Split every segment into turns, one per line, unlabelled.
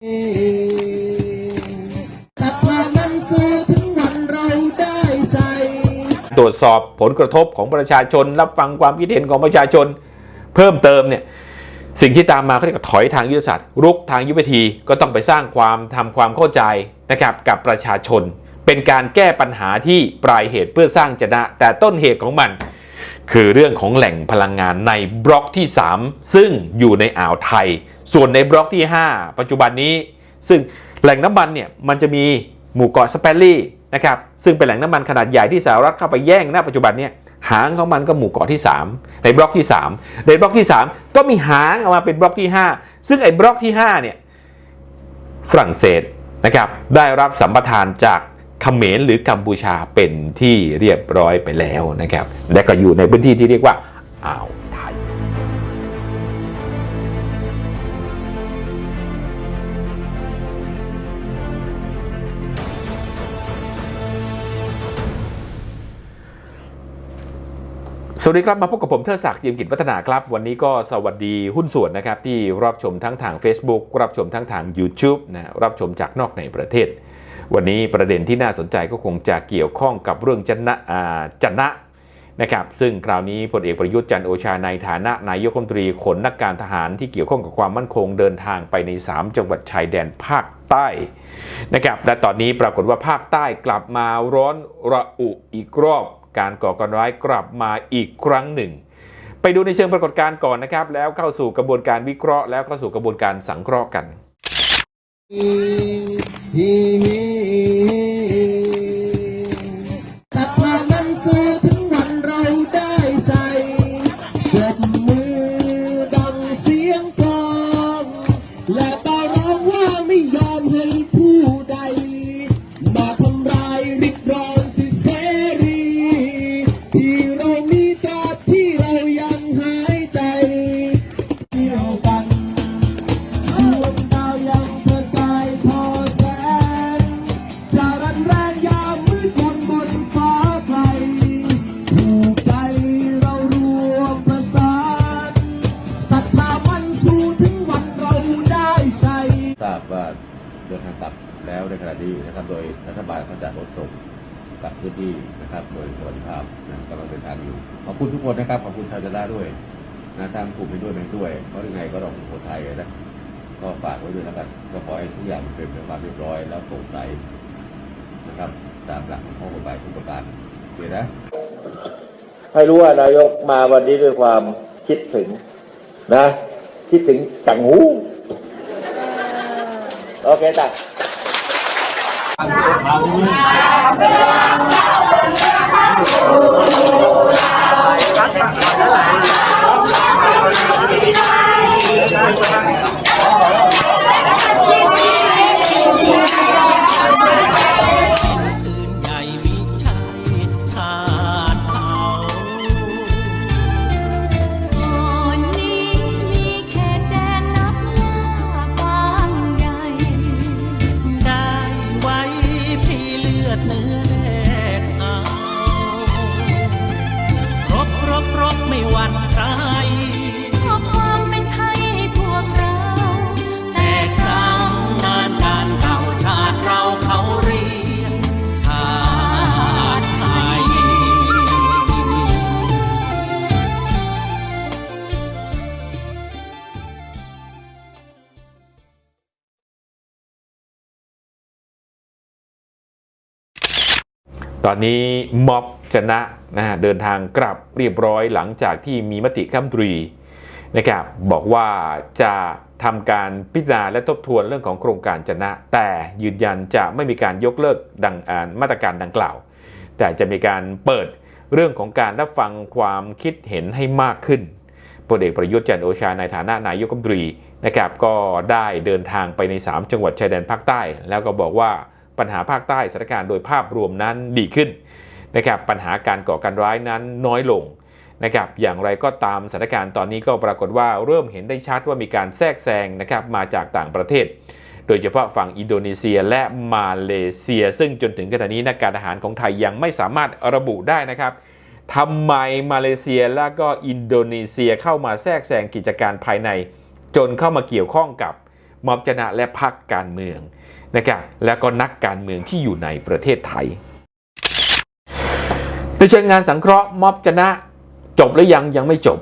แต่พมันสู้ถึงวันเราได้ใช้
ตรวจสอบผลกระทบของประชาชน รับฟังความคิดเห็นของประชาชน เพิ่มเติมเนี่ยสิ่งที่ตามมาเขาเรียกว่าถอยทางยุทธศาสตร์รุกทางยุทธวิธีก็ต้องไปสร้างความทำความเข้าใจนะครับกับประชาชน เป็นการแก้ปัญหาที่ปลายเหตุเพื่อสร้างชนะ แต่ต้นเหตุของมัน คือเรื่องของแหล่งพลังงานในบล็อกที่ 3 ซึ่งอยู่ในอ่าวไทย ส่วนในบล็อกที่ 5 ปัจจุบันนี้ ซึ่งแหล่งน้ำมันเนี่ยมันจะมีหมู่เกาะสเปรลี่นะครับซึ่งเป็นแหล่งน้ำมันขนาดใหญ่ที่สหรัฐเข้าไปแย่งณปัจจุบันเนี่ยหางของมันก็หมู่เกาะที่ 3 ในบล็อกที่ 3 ในบล็อกที่ 3 ก็มีหางออกมาเป็นบล็อกที่ 5 ซึ่งไอ้บล็อกที่5เนี่ยฝรั่งเศสนะครับได้รับสัมปทานจากเขมรหรือกัมพูชาเป็นที่เรียบร้อยไปแล้วนะครับและก็อยู่ในพื้นที่ที่เรียกว่าอ่าว สวัสดีครับมาพบกับผมเทิดศักดิ์จิมกิจวัฒนาครับ วันนี้ก็สวัสดีหุ้นส่วนนะครับ ที่รับชมทั้งทาง Facebook รับชมทั้งทาง YouTube นะรับชมจากนอกในประเทศ วันนี้ประเด็นที่น่าสนใจก็คงจะเกี่ยวข้องกับเรื่องจันนะอ่าจันนะนะครับซึ่งคราวนี้พลเอกประยุทธ์จันโอชาในฐานะนายกรัฐมนตรีขนนักการทหารที่เกี่ยวข้องกับความมั่นคงเดินทางไปใน 3 จังหวัดชายแดนภาคใต้นะครับและตอนนี้ปรากฏว่าภาคใต้กลับมาร้อนระอุอีกรอบ การก่อการร้ายกลับมาอีกครั้งหนึ่ง ไปดูในเชิงปรากฏการณ์ก่อนนะครับ แล้วเข้าสู่กระบวนการวิเคราะห์แล้วเข้าสู่กระบวนการสังเคราะห์กัน
คุณทุกคนนะครับขอบคุณชาวจะได้ด้วยนะทางกลุ่มไปด้วยไปด้วยเพราะยังไงก็ต้องคนไทยนะก็ฝากไว้ด้วยแล้วกันก็ขอให้ทุกอย่างเป็นไปตามความเรียบร้อยแล้วโปร่งใสนะครับตามหลักของข้อกฎหมายทุกประการโอเคนะ
ให้รู้ว่านายกมาวันนี้ด้วยความคิดถึงนะ คิดถึงจังหูโอเคจ้ะ
ปื
打打打起来！ ต
อนนี้
ม็อบ
ช
นะนะฮะเดินทางกลับเรียบร้อยหลังจากที่มีมติคณะรัฐมตรีนะครับบอกว่าจะทำการพิจารณาและทบทวนเรื่องของโครงการชนะ แต่ยืนยันจะไม่มีการยกเลิกดังอ่ามาตรการดังกล่าว แต่จะมีการเปิดเรื่องของการรับฟังความคิดเห็นให้มากขึ้นพลเอกประยุทธ์จันโอชาในฐานะนายกรัฐมนตรีนะครับก็ได้เดินทางไปใน 3 จังหวัดชายแดนภาคใต้ แล้วก็บอกว่า ปัญหาภาคใต้สถานการณ์โดยภาพรวมนั้นดีขึ้นนะครับปัญหาการก่อการร้ายนั้นน้อยลงนะครับอย่างไรก็ตามสถานการณ์ตอนนี้ก็ปรากฏว่าเริ่มเห็นได้ชัดว่ามีการแทรกแซงนะครับมาจากต่างประเทศ โดยเฉพาะฝั่งอินโดนีเซียและมาเลเซีย ซึ่งจนถึงขณะนี้นักการทหารของไทยยังไม่สามารถระบุได้นะครับทำไมมาเลเซียและก็อินโดนีเซียเข้ามาแทรกแซงกิจการภายใน จนเข้ามาเกี่ยวข้องกับม็อบจนะและพรรคการเมือง นะครับแล้วก็นักการเมืองที่อยู่ในประเทศไทย ในเชิงงานสังเคราะห์ม็อบจนะจบหรือยังยังไม่จบ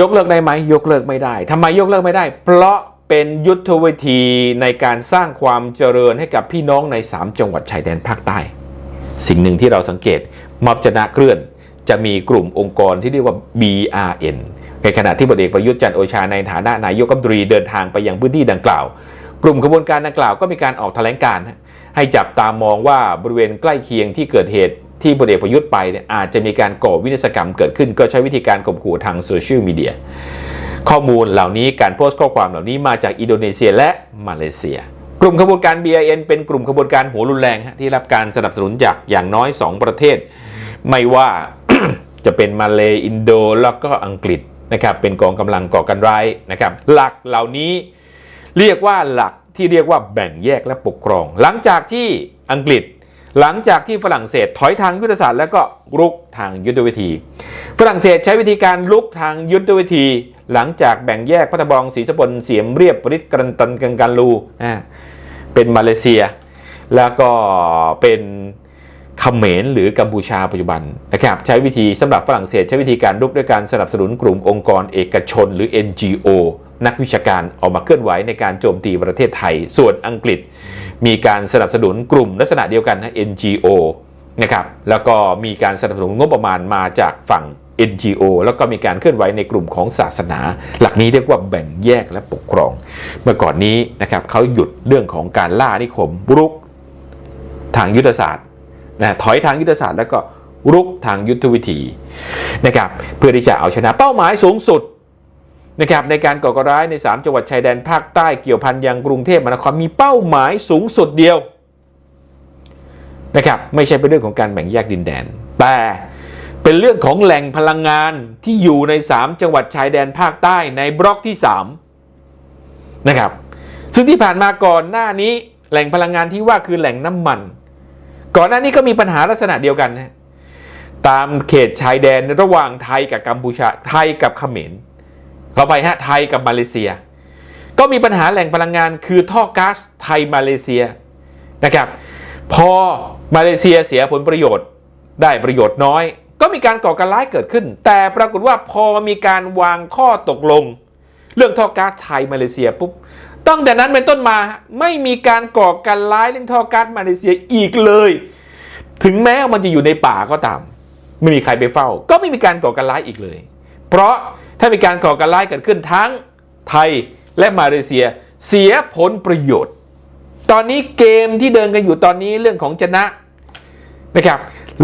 ยกเลิกได้ไหมยกเลิกไม่ได้ทำไมยกเลิกไม่ได้ เพราะเป็นยุทธวิธีในการสร้างความเจริญให้กับพี่น้องใน 3 จังหวัดชายแดนภาคใต้ สิ่งหนึ่งที่เราสังเกตม็อบจนะเคลื่อน จะมีกลุ่มองค์กรที่เรียกว่า BRN ในขณะที่พลเอกประยุทธ์จันโอชาในฐานะนายกรัฐมนตรีเดินทางไปยังพื้นที่ดังกล่าว กลุ่มขบวนการดังกล่าวก็มีการออกแถลงการ์ให้จับตามองว่าบริเวณใกล้เคียงที่เกิดเหตุที่พลเอกประยุทธ์ไปเนี่ยอาจจะมีการก่อวินาศกรรมเกิดขึ้น ก็ใช้วิธีการข่มขู่ทางโซเชียลมีเดียข้อมูลเหล่านี้การโพสต์ข้อความเหล่านี้มาจากอินโดนีเซียและมาเลเซีย กลุ่มขบวนการ BIN เป็นกลุ่มขบวนการหัวรุนแรงฮะที่รับการสนับสนุนจากอย่างน้อย 2 ประเทศ ไม่ว่าจะเป็นมาเลอินโดแล้วก็อังกฤษนะครับเป็นกองกำลังก่อการร้ายนะครับหลักเหล่านี้ เรียกว่าหลักที่เรียกว่าแบ่งแยกและปกครอง หลังจากที่อังกฤษ หลังจากที่ฝรั่งเศสถอยทางยุทธศาสตร์แล้วก็รุกทางยุทธวิธี ฝรั่งเศสใช้วิธีการลุกทางยุทธวิธี หลังจากแบ่งแยกพัทบองศรีสะบลเสียมเรียบปริศกรันตันกังการลูเป็นมาเลเซีย แล้วก็เป็นเขมรหรือกัมพูชาปัจจุบันนะครับใช้วิธีสำหรับฝรั่งเศสใช้วิธีการลุกด้วยการสนับสนุนกลุ่มองค์กรเอกชนหรือ NGO นักวิชาการออกมาเคลื่อนไหวในการโจมตีประเทศไทย ส่วนอังกฤษ มีการสนับสนุนกลุ่มลักษณะเดียวกันนะ NGO นะครับแล้วก็มีการสนับสนุนงบประมาณมาจากฝั่ง NGO แล้วก็มีการเคลื่อนไหวในกลุ่มของศาสนา หลักนี้เรียกว่าแบ่งแยกและปกครอง เมื่อก่อนนี้นะครับเขาหยุดเรื่องของการล่านิคมรุกทางยุทธศาสตร์นะถอยทางยุทธศาสตร์แล้วก็รุกทางยุทธวิธีนะครับเพื่อที่จะเอาชนะเป้าหมายสูงสุด นะครับในการก่อการร้ายใน 3 จังหวัดชายแดนภาคใต้เกี่ยวพันยังกรุงเทพมหานครมีเป้าหมายสูงสุดเดียวนะครับไม่ใช่เป็นเรื่องของการแบ่งแยกดินแดน แต่เป็นเรื่องของแหล่งพลังงานที่อยู่ใน 3 จังหวัดชายแดนภาคใต้ในบล็อกที่3นะครับซึ่งที่ผ่านมาก่อนหน้านี้แหล่งพลังงานที่ว่าคือแหล่งน้ำมัน ก่อนหน้านี้ก็มีปัญหาลักษณะเดียวกันนะตามเขตชายแดนระหว่างไทยกับกัมพูชาไทยกับเขมร เข้าไปฮะไทยกับมาเลเซีย ก็มีปัญหาแหล่งพลังงานคือท่อก๊าซไทยมาเลเซียนะครับ พอมาเลเซียเสียผลประโยชน์ได้ประโยชน์น้อย ก็มีการก่อการร้ายเกิดขึ้น แต่ปรากฏว่าพอมีการวางข้อตกลง เรื่องท่อก๊าซไทยมาเลเซียปุ๊บตั้งแต่นั้นเป็นต้นมาไม่มีการก่อการร้ายเรื่องท่อก๊าซมาเลเซียอีกเลย ถึงแม้ว่ามันจะอยู่ในป่าก็ตาม ไม่มีใครไปเฝ้า ก็ไม่มีการก่อการร้ายอีกเลย เพราะ ถ้ามีการก่อการร้ายเกิดขึ้นทั้งไทยและมาเลเซีย เสียผลประโยชน์ ตอนนี้เกมที่เดินกันอยู่ตอนนี้เรื่องของชนะนะครับ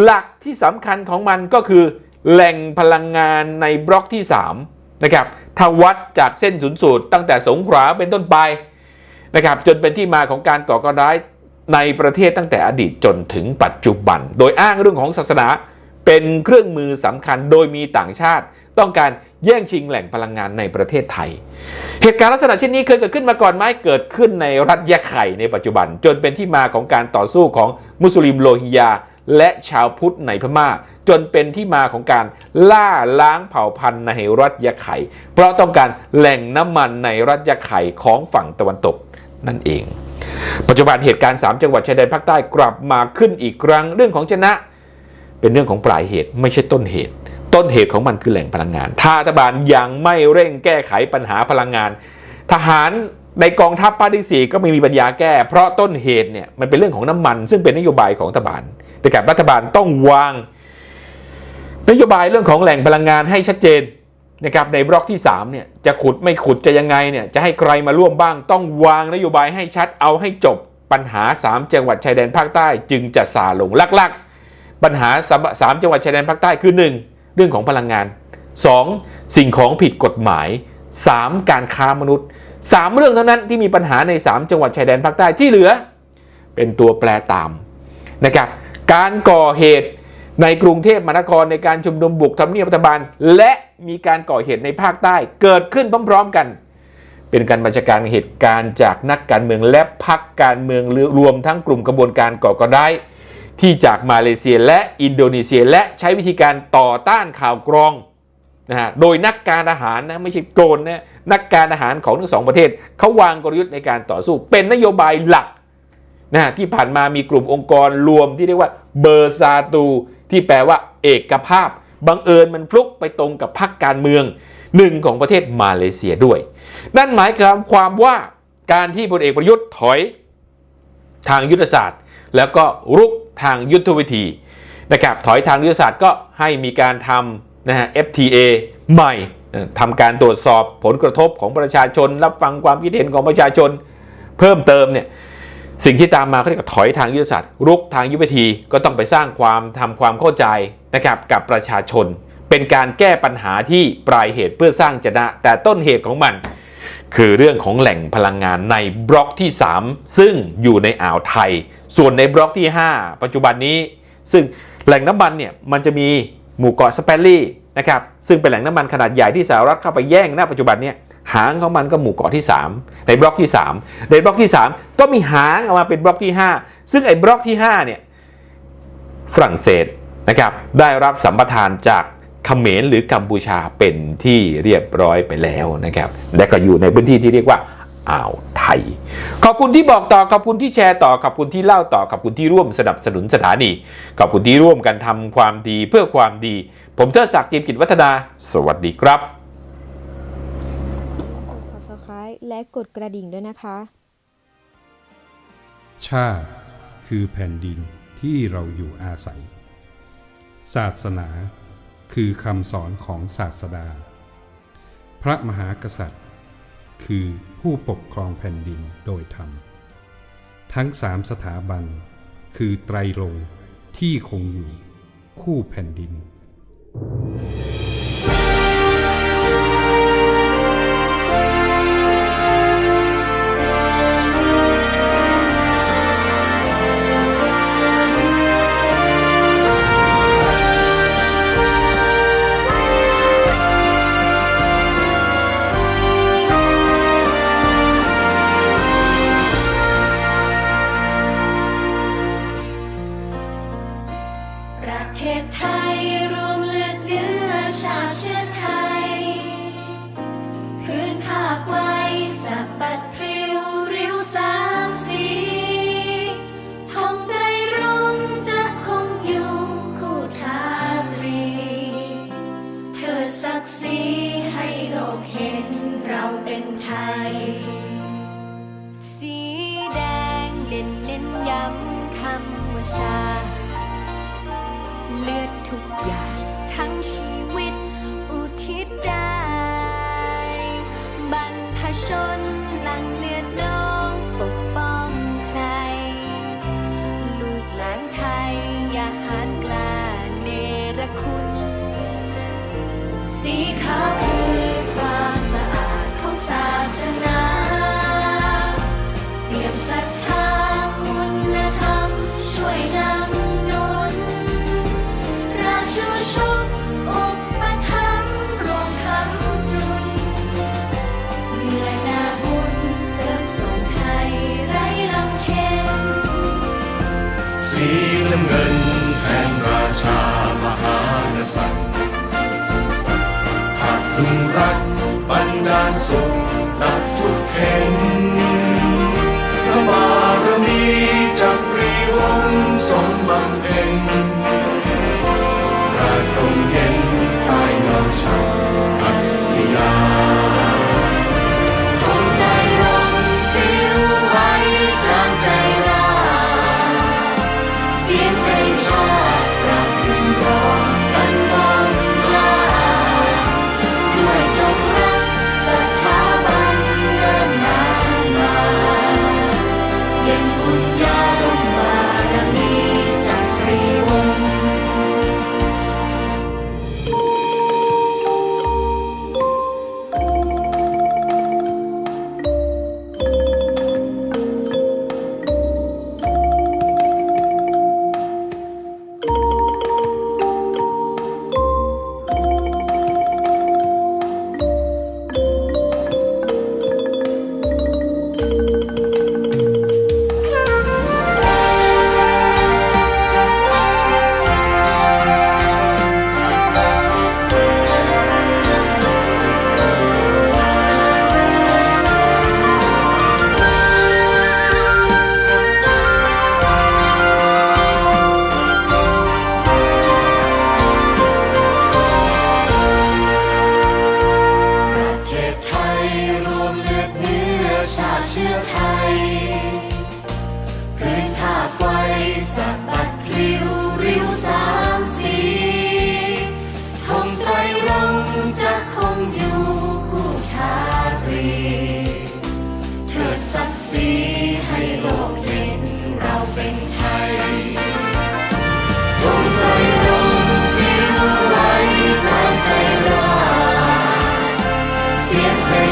หลักที่สำคัญของมันก็คือแหล่งพลังงานในบล็อกที่ 3 นะครับถ้าวัดจากเส้นศูนย์สูตรตั้งแต่สงขลาเป็นต้นไปนะครับจนเป็นที่มาของการก่อการร้ายในประเทศตั้งแต่อดีตจนถึงปัจจุบัน โดยอ้างเรื่องของศาสนา เป็นเครื่องมือสำคัญโดยมีต่างชาติ ต้องการแย่งชิงแหล่งพลังงานในประเทศไทย เหตุการณ์ลักษณะเช่นนี้เคยเกิดขึ้นมาก่อนไหมเกิดขึ้นในรัฐยะไข่ในปัจจุบัน จนเป็นที่มาของการต่อสู้ของมุสลิมโรฮิงญาและชาวพุทธในพม่า จนเป็นที่มาของการล่าล้างเผ่าพันธุ์ในรัฐยะไข่เพราะต้องการแหล่งน้ำมันในรัฐยะไข่ของฝั่งตะวันตกนั่นเอง ปัจจุบันเหตุการณ์ 3 จังหวัดชายแดนภาคใต้กลับมาขึ้นอีกครั้งเรื่องของชนะ เป็นเรื่องของปลายเหตุไม่ใช่ต้นเหตุ ต้นเหตุของมันคือแหล่งพลังงาน ถ้ารัฐบาลยังไม่เร่งแก้ไขปัญหาพลังงาน ทหารในกองทัพภาที่สี่ก็ไม่มีปัญญาแก้ เพราะต้นเหตุเนี่ยมันเป็นเรื่องของน้ำมัน ซึ่งเป็นนโยบายของรัฐบาล แต่กับรัฐบาลต้องวาง นโยบายเรื่องของแหล่งพลังงานให้ชัดเจนนะครับในบล็อกที่3เนี่ยจะขุดไม่ขุดจะยังไงเนี่ยจะให้ใครมาร่วมบ้าง ต้องวางนโยบายให้ชัดเอาให้จบปัญหา 3 จังหวัดชายแดนภาคใต้ จึงจะซาลงลักๆ ปัญหาสามจังหวัดชายแดนภาคใต้คือ 1. เรื่องของพลังงาน 2. สิ่งของผิดกฎหมาย 3. การค้ามนุษย์ 3 เรื่องเท่านั้นที่มีปัญหาใน 3 จังหวัดชายแดนภาคใต้ที่เหลือ เป็นตัวแปรตามนะครับการก่อเหตุในกรุงเทพมหานครในการชุมนุมบุกทำเนียบรัฐบาล และมีการก่อเหตุในภาคใต้เกิดขึ้นพร้อมๆกัน เป็นการบัญชาการเหตุการณ์จากนักการเมืองและพักการเมืองรวมทั้งกลุ่มกระบวนการก่อการร้าย ที่จากมาเลเซียและอินโดนีเซียและใช้วิธีการต่อต้านข่าวกรองนะฮะโดยนักการอาหารนะไม่ใช่โกนนะนักการอาหารของทั้งสองประเทศเขาวางกลยุทธ์ในการต่อสู้เป็นนโยบายหลักนะฮะที่ผ่านมามีกลุ่มองค์กรรวมที่เรียกว่าเบอร์ซาตู ที่แปลว่าเอกภาพบังเอิญมันฟลุกไปตรงกับพรรคการเมืองหนึ่งของประเทศมาเลเซียด้วย นั่นหมายความความว่าการที่พลเอกประยุทธ์ถอยทางยุทธศาสตร์ แล้วก็รุกทางยุทธวิธีนะครับถอยทางยุทธศาสตร์ก็ให้มีการทำนะฮะ FTA ใหม่ทำการตรวจสอบผลกระทบของประชาชน รับฟังความคิดเห็นของประชาชนเพิ่มเติมเนี่ยสิ่งที่ตามมาเขาเรียกถอยทางยุทธศาสตร์รุกทางยุทธวิธีก็ต้องไปสร้างความทำความเข้าใจนะครับกับประชาชน เป็นการแก้ปัญหาที่ปลายเหตุเพื่อสร้างชนะ แต่ต้นเหตุของมัน คือเรื่องของแหล่งพลังงานในบล็อกที่ 3 ซึ่งอยู่ในอ่าวไทย ส่วนในบล็อกที่ 5 ปัจจุบันนี้ ซึ่งแหล่งน้ำมันเนี่ยมันจะมีหมู่เกาะสเปรลี่นะครับซึ่งเป็นแหล่งน้ำมันขนาดใหญ่ที่สหรัฐเข้าไปแย่งณปัจจุบันเนี่ยหางของมันก็หมู่เกาะที่ 3 ในบล็อกที่ 3 ในบล็อกที่ 3 ก็มีหางออกมาเป็นบล็อกที่ 5 ซึ่งไอ้บล็อกที่5เนี่ยฝรั่งเศสนะครับได้รับสัมปทานจากเขมรหรือกัมพูชาเป็นที่เรียบร้อยไปแล้วนะครับและก็อยู่ในพื้นที่ที่เรียกว่าอ่าว ไทย ขอบคุณที่บอกต่อ ขอบคุณที่แชร์ต่อ ขอบคุณที่เล่าต่อ ขอบคุณที่ร่วมสนับสนุนสถานี ขอบคุณที่ร่วมกันทำความดีเพื่อความดี ผมเทิดศักดิ์จิมกิจวัฒนา สวัสดีครับ
กด subscribe และกดกระดิ่งด้วยนะคะ
ชาติคือแผ่นดินที่เราอยู่อาศัย ศาสนาคือคำสอนของศาสดา พระมหากษัตริย์ คือผู้ปกครองแผ่นดินโดยธรรม ทั้งสามสถาบัน คือไตรลงที่คงอยู่คู่แผ่นดิน
ประเทศไทย ทั้งชีวิต อุทิศได้ บรรพชนหลังเลือดน้องปกป้องใคร ลูกหลานไทยอย่าหันกล้าเนรคุณ สีขาว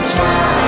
child.